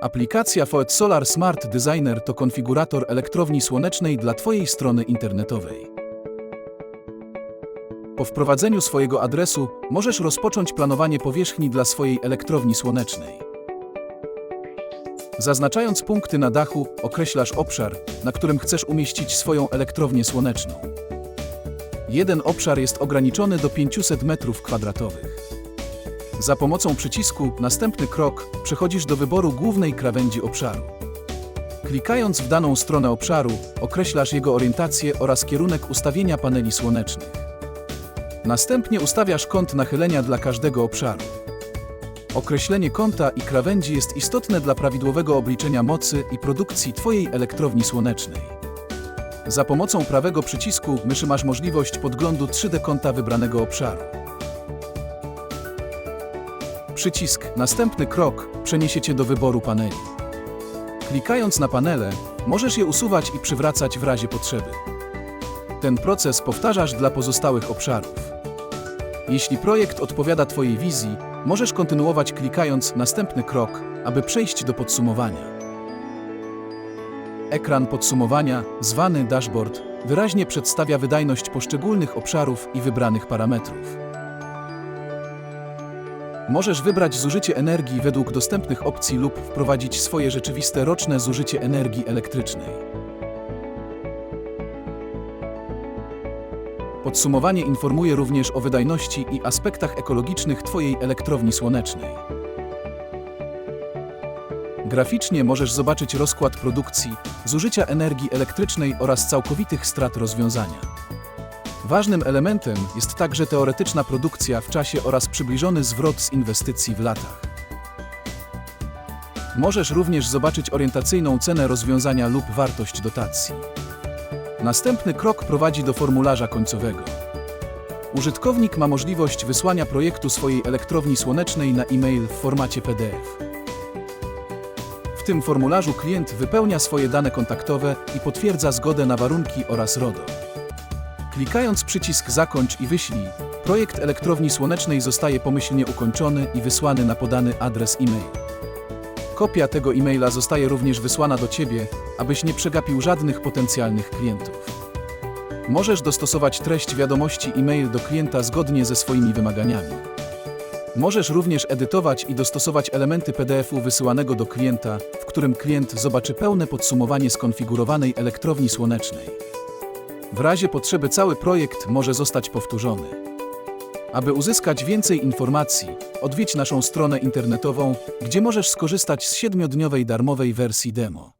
Aplikacja FOET Solar Smart Designer to konfigurator elektrowni słonecznej dla Twojej strony internetowej. Po wprowadzeniu swojego adresu możesz rozpocząć planowanie powierzchni dla swojej elektrowni słonecznej. Zaznaczając punkty na dachu, określasz obszar, na którym chcesz umieścić swoją elektrownię słoneczną. Jeden obszar jest ograniczony do 500 m2. Za pomocą przycisku Następny krok przechodzisz do wyboru głównej krawędzi obszaru. Klikając w daną stronę obszaru, określasz jego orientację oraz kierunek ustawienia paneli słonecznych. Następnie ustawiasz kąt nachylenia dla każdego obszaru. Określenie kąta i krawędzi jest istotne dla prawidłowego obliczenia mocy i produkcji Twojej elektrowni słonecznej. Za pomocą prawego przycisku myszy masz możliwość podglądu 3D kąta wybranego obszaru. Przycisk Następny krok przeniesie Cię do wyboru paneli. Klikając na panele, możesz je usuwać i przywracać w razie potrzeby. Ten proces powtarzasz dla pozostałych obszarów. Jeśli projekt odpowiada Twojej wizji, możesz kontynuować klikając Następny krok, aby przejść do podsumowania. Ekran podsumowania, zwany dashboard, wyraźnie przedstawia wydajność poszczególnych obszarów i wybranych parametrów. Możesz wybrać zużycie energii według dostępnych opcji lub wprowadzić swoje rzeczywiste roczne zużycie energii elektrycznej. Podsumowanie informuje również o wydajności i aspektach ekologicznych Twojej elektrowni słonecznej. Graficznie możesz zobaczyć rozkład produkcji, zużycia energii elektrycznej oraz całkowitych strat rozwiązania. Ważnym elementem jest także teoretyczna produkcja w czasie oraz przybliżony zwrot z inwestycji w latach. Możesz również zobaczyć orientacyjną cenę rozwiązania lub wartość dotacji. Następny krok prowadzi do formularza końcowego. Użytkownik ma możliwość wysłania projektu swojej elektrowni słonecznej na e-mail w formacie PDF. W tym formularzu klient wypełnia swoje dane kontaktowe i potwierdza zgodę na warunki oraz RODO. Klikając przycisk Zakończ i wyślij, projekt elektrowni słonecznej zostaje pomyślnie ukończony i wysłany na podany adres e-mail. Kopia tego e-maila zostaje również wysłana do Ciebie, abyś nie przegapił żadnych potencjalnych klientów. Możesz dostosować treść wiadomości e-mail do klienta zgodnie ze swoimi wymaganiami. Możesz również edytować i dostosować elementy PDF-u wysyłanego do klienta, w którym klient zobaczy pełne podsumowanie skonfigurowanej elektrowni słonecznej. W razie potrzeby cały projekt może zostać powtórzony. Aby uzyskać więcej informacji, odwiedź naszą stronę internetową, gdzie możesz skorzystać z 7-dniowej darmowej wersji demo.